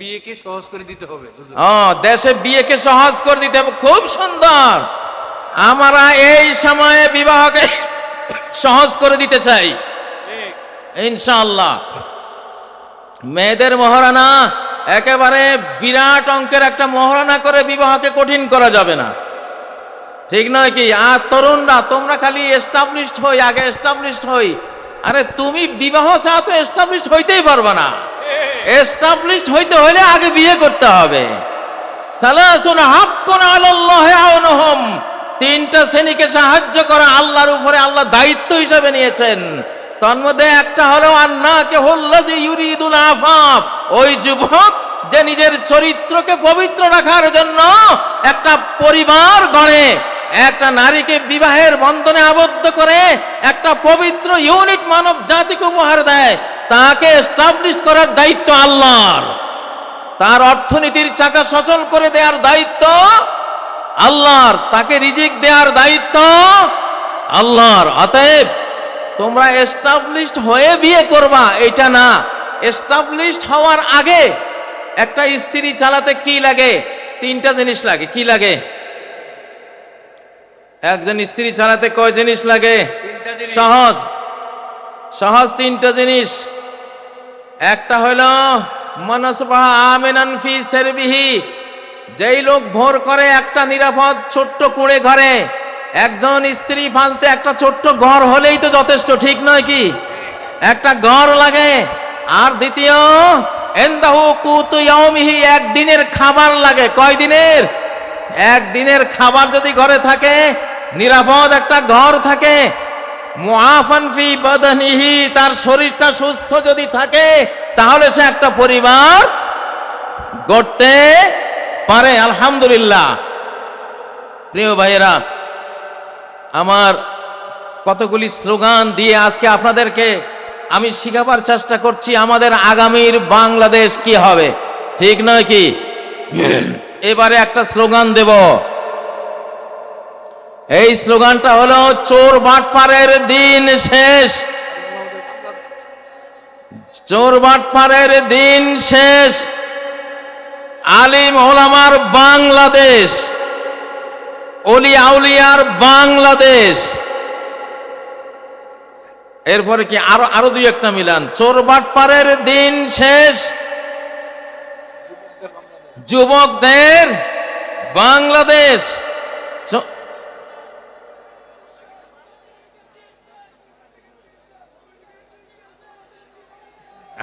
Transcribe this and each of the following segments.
বিয়েকে সহজ করে দিতে হবে। ও দেশে বিয়েকে সহজ করে দিতে হবে খুব সুন্দর। আমরা এই সময়ে বিবাহকে সহজ করে দিতে চাই। ইনশাআল্লাহ। মেয়েদের মহারানা একেবারে বিরাট অঙ্কের একটা মহারানা করে বিবাহকে কঠিন করা যাবে না। ঠিক নয় কি? আর তরুণরা তোমরা খালি এস্টাবলিশড হই আগে এস্টাবলিশড হই। আরে তুমি বিবাহ ছাড়া তো এস্টাবলিশড হইতেই পারবে না। এস্টাবলিশড হইতে হলে আগে বিয়ে করতে হবে। সালাসুন হাক্কুন আলাল্লাহি আউনহুম। তিনটা শ্রেণীকে সাহায্য করা আল্লাহর উপরে আল্লাহ দায়িত্ব হিসেবে নিয়েছেন। তন্মধ্যে একটা হলো আন্না কে হল্লাজি ইউরিদুল আফাফ। ওই যুবক যে নিজের চরিত্রকে পবিত্র রাখার জন্য একটা পরিবার গড়ে। একটা নারীকে বিবাহের বন্ধনে আবদ্ধ করে একটা পবিত্র ইউনিট মানব জাতিকে উপহার দেয়, তাকে এস্টাবলিশ করার দায়িত্ব আল্লাহর। তার অর্থনীতির চাকা সচল করে দেওয়ার দায়িত্ব আল্লাহর, তাকে রিজিক দেওয়ার দায়িত্ব আল্লাহর। অতএব তোমরা এস্টাবলিশড হয়ে বিয়ে করবা এটা না। এস্টাবলিশড হওয়ার আগে একটা স্ত্রী চালাতে কি লাগে? তিনটা জিনিস লাগে, কি লাগে? একজন স্ত্রী ছাড়াতে কয় জিনিস লাগে? সহজ। সহজ তিনটা জিনিস। একটা হইল মনসবাহ আমিনান ফি সেরবিহি। যেই লোক ভোর করে একটা নিরাপদ ছোট্ট কুড়ে ঘরে একজন স্ত্রী ফালতে একটা ছোট্ট ঘর হলেই তো যথেষ্ট ঠিক নয় কি? একটা ঘর লাগে। আর দ্বিতীয় এন্দাহু কুতু ইয়াউমিহি একদিনের খাবার লাগে। কয় দিনের? একদিনের খাবার যদি ঘরে থাকে নিরাপদ একটা ঘর থাকে। তার শরীরটা সুস্থ যদি থাকে, তাহলে সে একটা পরিবার গড়তে পারে, আলহামদুলিল্লাহ। প্রিয় ভাইয়েরা, আমার কতগুলি স্লোগান দিয়ে আজকে আপনাদেরকে আমি শিখাবার চেষ্টা করছি, আমাদের আগামীর বাংলাদেশ কি হবে, ঠিক নয় কি? এবারে একটা স্লোগান দেব। এই স্লোগানটা হলো, চোর বাটপারের দিন শেষ। চোর বাটপারের দিন শেষ। আলিম ওলামার বাংলাদেশ, অলি আউলিয়ার বাংলাদেশ। এরপরে কি আরও আরও দুই একটা মিলান। চোর বাটপারের দিন শেষ। যুবকদের বাংলাদেশ।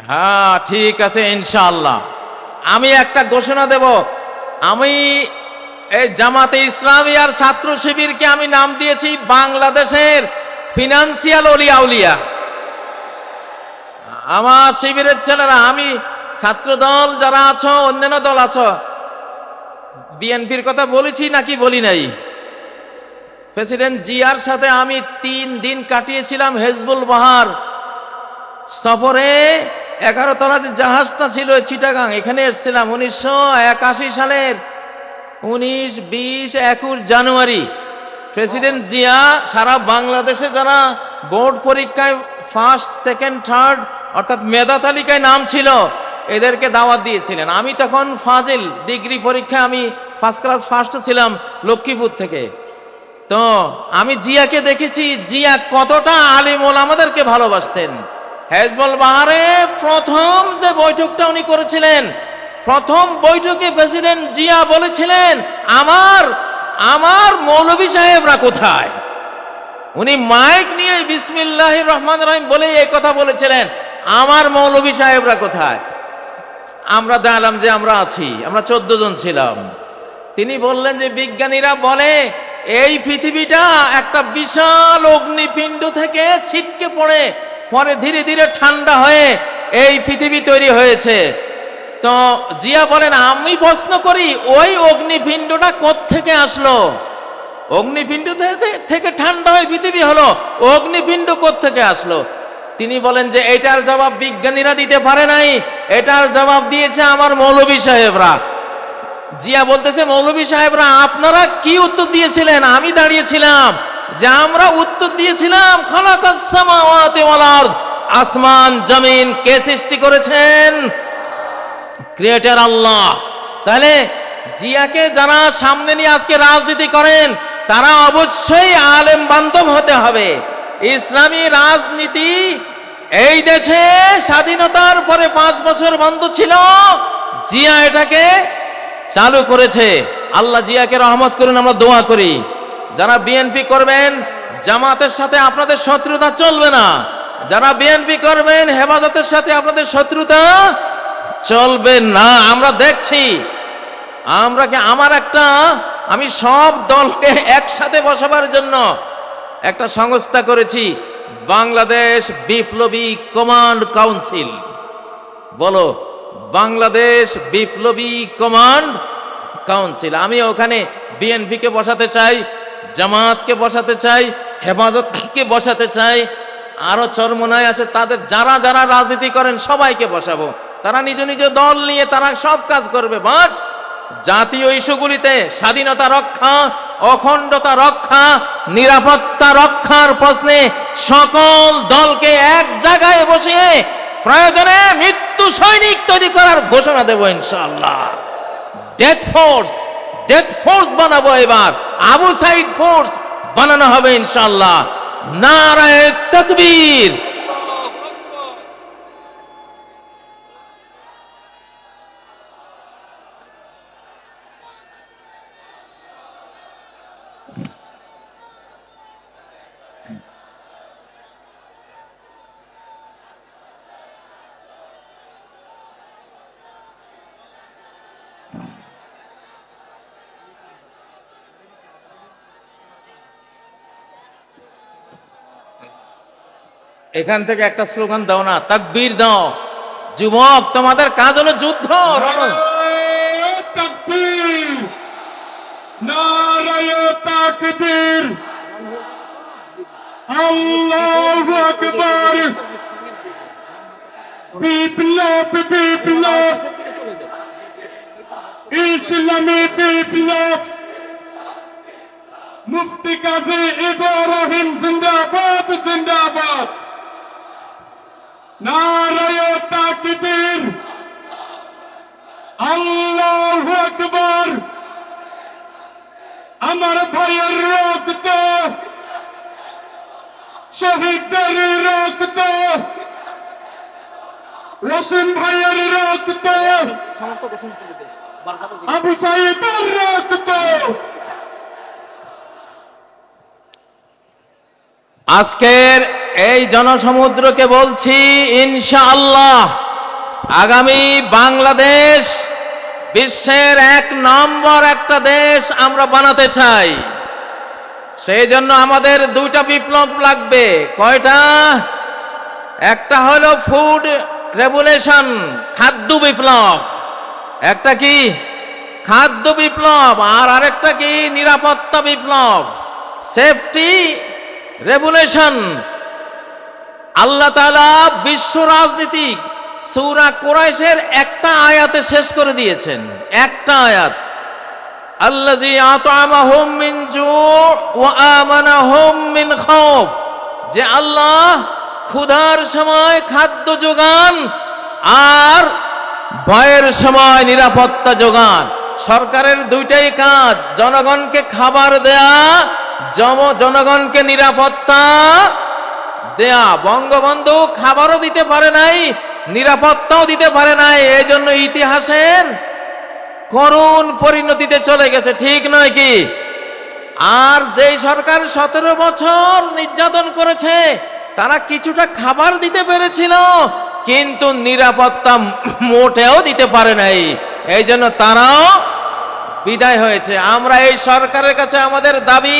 হ্যাঁ ঠিক আছে ইনশাল্লাহ আমি একটা ঘোষণা দেব। আমি এই জামাতে ইসলামী আর ছাত্র শিবিরকে আমি নাম দিয়েছি বাংলাদেশের ফিনান্সিয়াল অলি আউলিয়া। আমার শিবিরের ছেলেরা, আমি ছাত্র দল যারা আছো, অন্যান্য দল আছো, বিএনপির কথা বলেছি নাকি বলি নাই? প্রেসিডেন্ট জিয়ার সাথে আমি তিন দিন কাটিয়েছিলাম হেজবুল বাহার সফরে। এগারো তলা যে জাহাজটা ছিল চিটাগাং, এখানে এসেছিলাম উনিশশো একাশি সালের উনিশ, বিশ, একুশ জানুয়ারি। প্রেসিডেন্ট জিয়া সারা বাংলাদেশে যারা বোর্ড পরীক্ষায় ফার্স্ট, সেকেন্ড, থার্ড, অর্থাৎ মেধা তালিকায় নাম ছিল, এদেরকে দাওয়াত দিয়েছিলেন। আমি তখন ফাজিল, ডিগ্রি পরীক্ষায় আমি ফার্স্ট ক্লাস ফার্স্টে ছিলাম লক্ষ্মীপুর থেকে। তো আমি জিয়াকে দেখেছি, জিয়া কতটা আলিম ওলামাদেরকে ভালোবাসতেন। হেজবল বাহারে প্রথম যে বৈঠকটা উনি করেছিলেন, প্রথম বৈঠকে প্রেসিডেন্ট জিয়া বলেছিলেন, আমার আমার মৌলভী সাহেবরা কোথায়? উনি মাইক নিয়ে বিসমিল্লাহ রহমান রহিম বলে এই কথা বলেছিলেন, আমার মৌলভী সাহেবরা কোথায়? আমরা দাঁড়ালাম যে আমরা আছি, আমরা চোদ্দ জন ছিলাম। তিনি বললেন যে বিজ্ঞানীরা বলে, এই পৃথিবীটা একটা বিশাল অগ্নিপিণ্ড থেকে ছিটকে পড়ে পরে ধীরে ধীরে ঠান্ডা হয়ে এই পৃথিবী তৈরি হয়েছে। তো জিয়া বলেন, আমি প্রশ্ন করি, ওই অগ্নিপিণ্ডটা থেকে আসলো? অগ্নিপিণ্ড থেকে ঠান্ডা হয়ে পৃথিবী হলো, অগ্নিপিণ্ড থেকে আসলো? তিনি বলেন যে, এটার জবাব বিজ্ঞানীরা দিতে পারে নাই। এটার জবাব দিয়েছে আমার মৌলভী সাহেবরা। জিয়া বলতেছে, মৌলভী সাহেবরা, আপনারা কি উত্তর দিয়েছিলেন? আমি দাঁড়িয়েছিলাম। যে আমরা উত্তর দিয়েছিলাম আসমান, জমিন কে সৃষ্টি করেছেন? ক্রিয়েটার আল্লাহ। তাহলে জিয়াকে যারা সামনে নিয়ে আজকে রাজনীতি করেন, তারা অবশ্যই আলেম বান্ধব হতে হবে। ইসলামী রাজনীতি এই দেশে স্বাধীনতার পরে পাঁচ বছর বন্ধ ছিল, জিয়া এটাকে চালু করেছে। আল্লাহ জিয়াকে রহমত করুন, আমরা দোয়া করি। যারা বিএনপি করবেন, জামাতের সাথে আপনাদের শত্রুতা চলবে না। যারা বিএনপি করবেন, হেফাজতের সাথে আপনাদের শত্রুতা চলবে না। আমরা দেখছি, আমরা কি আমার একটা, আমি সব দলকে একসাথে বসাবার জন্য একটা সংস্থা করেছি, বাংলাদেশ বিপ্লবী কমান্ড কাউন্সিল। বলো, বাংলাদেশ বিপ্লবী কমান্ড কাউন্সিল। আমি ওখানে বিএনপিকে বসাতে চাই জামাতকে বসাতে চাই, হেফাজতকে বসাতে চাই, আরও চরমনায় আছে, তাদের যারা যারা রাজনীতি করেন সবাইকে বসাবো। তারা নিজ নিজ দল নিয়ে তারা সব কাজ করবে, বাট জাতীয় ইস্যুগুলিতে স্বাধীনতা রক্ষা, অখণ্ডতা রক্ষা, নিরাপত্তা রক্ষার প্রশ্নে সকল দলকে এক জায়গায় বসিয়ে প্রয়োজনে মৃত্যু সৈনিক তৈরি করার ঘোষণা দেব ইনশাআল্লাহ। ডেথ ফোর্স ডেথ ফোর্স বানাবো এবার। আবু সাইদ ফোর্স বানানো হবে ইনশাল্লাহ নারায় তকবীর। এখান থেকে একটা স্লোগান দাও না, তাকবীর দাও। যুবক, তোমাদের কাজ হলো যুদ্ধ মুফতি কাজী ইব্রাহিম জিন্দাবাদ জিন্দাবাদ। নারায়ে তাকবীর। আল্লাহু আকবার। আমার ভাইয়ের রক্ত। শহীদদের রক্ত। রসিম ভাইয়ের রক্ত। আবু সাইদের রক্ত। আজকের এই জনসমুদ্রকে বলছি, ইনশাআল্লাহ, আগামী বাংলাদেশ বিশ্বের এক নম্বর একটা দেশ আমরা বানাতে চাই। সেই জন্য আমাদের দুইটা বিপ্লব লাগবে। কয়টা? একটা হলো ফুড রেভুলেশন, খাদ্য বিপ্লব। একটা কি? খাদ্য বিপ্লব। আর আরেকটা কি? নিরাপত্তা বিপ্লব। Safety revolution. আল্লাহ তাআলা বিশ্ব রাজনীতি সৌরা কোরাইশের একটা আয়াতে শেষ করে দিয়েছেন। একটা আয়াত। আল্লাজি আতআমাহুম মিন জু ওয়া আমানাহুম মিন খাউফ। যে আল্লাহ ক্ষুধার সময় খাদ্য যোগান আর ভয়ের সময় নিরাপত্তা যোগান। সরকারের দুইটাই কাজ, জনগণকে খাবার দেয়া জনগণকে নিরাপত্তা দেয়া, বঙ্গবন্ধু খাবারও দিতে পারে নাই, নিরাপত্তাও দিতে পারে নাই এই জন্য ইতিহাসের করুণ পরিণতিতে চলে গেছে, ঠিক নয় কি? আর যেই সরকার সতেরো বছর নির্যাতন করেছে, তারা কিছুটা খাবার দিতে পেরেছিল, কিন্তু নিরাপত্তা মোটেও দিতে পারে নাই এই জন্য তারাও বিদায় হয়েছে। আমরা এই সরকারের কাছে আমাদের দাবি